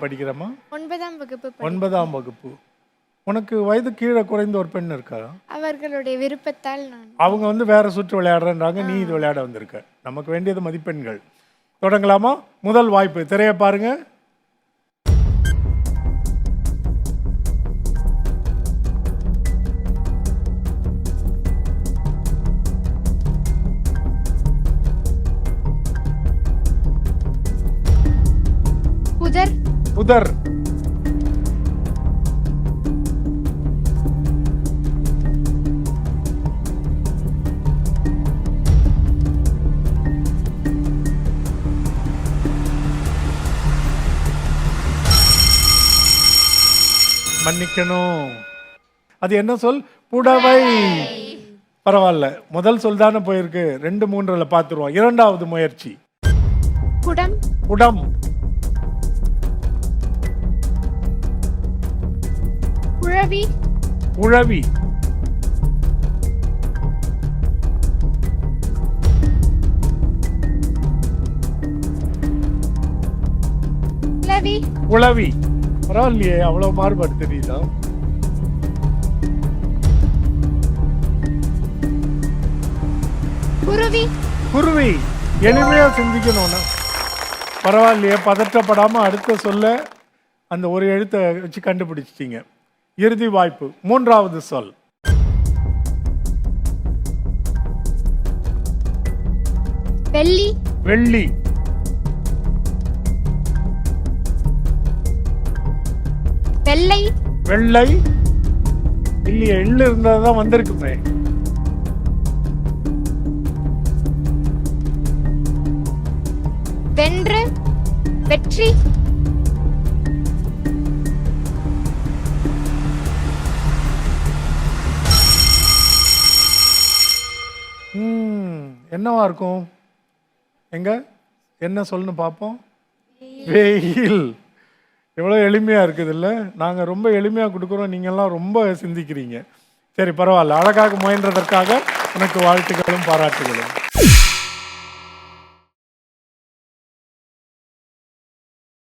படிக்கிறம்மா ஒன்பதாம் வகுப்பு ஒன்பதாம் வகுப்பு. உனக்கு வயது கீழே குறைந்த ஒரு பெண் இருக்கா? அவர்களுடைய விருப்பத்தால் நான். அவங்க வந்து வேற சுற்று விளையாடுறேன்றாங்க நீ இது விளையாட வந்திருக்க. நமக்கு வேண்டியது மதிப்பெண்கள். தொடங்கலாமா? முதல் வாய்ப்பு திரையை பாருங்க. புதர் மன்னிக்கணும். அது என்ன சொல்? புடவை. பரவாயில்ல. முதல் சொல் தானே போயிருக்கு. ரெண்டு மூன்றுல பார்த்துருவோம். இரண்டாவது முயற்சி. குடம். குடம். குழவி உழவி கிளவி உழவி பரவாயில்லையே அவ்வளவு மாறுபாடு தெரியுதா? குருவி? குருவி எளிமையா சிந்திக்கணும்னா. பரவாயில்லையே பதற்றப்படாம அடுத்த சொல்ல அந்த ஒரு எழுத்தை வச்சு கண்டுபிடிச்சிட்டீங்க. இறுதி வாய்ப்பு மூன்றாவது சொல். வெள்ளி. வெள்ளி. வெள்ளை. வெள்ளை. இல்லையே எள்ளு இருந்தால் தான் வந்திருக்குமே. வென்று வெற்றி. என்னவா இருக்கும்? எங்க? என்ன சொல்லணும் பார்ப்போம். வெயில். எவ்வளோ எளிமையாக இருக்குது இல்லை நாங்கள் ரொம்ப எளிமையாக கொடுக்குறோம். நீங்கள்லாம் ரொம்ப சிந்திக்கிறீங்க. சரி பரவாயில்ல. அழகாக முயன்றதற்காக உனக்கு வாழ்த்துக்களும் பாராட்டுகளும்.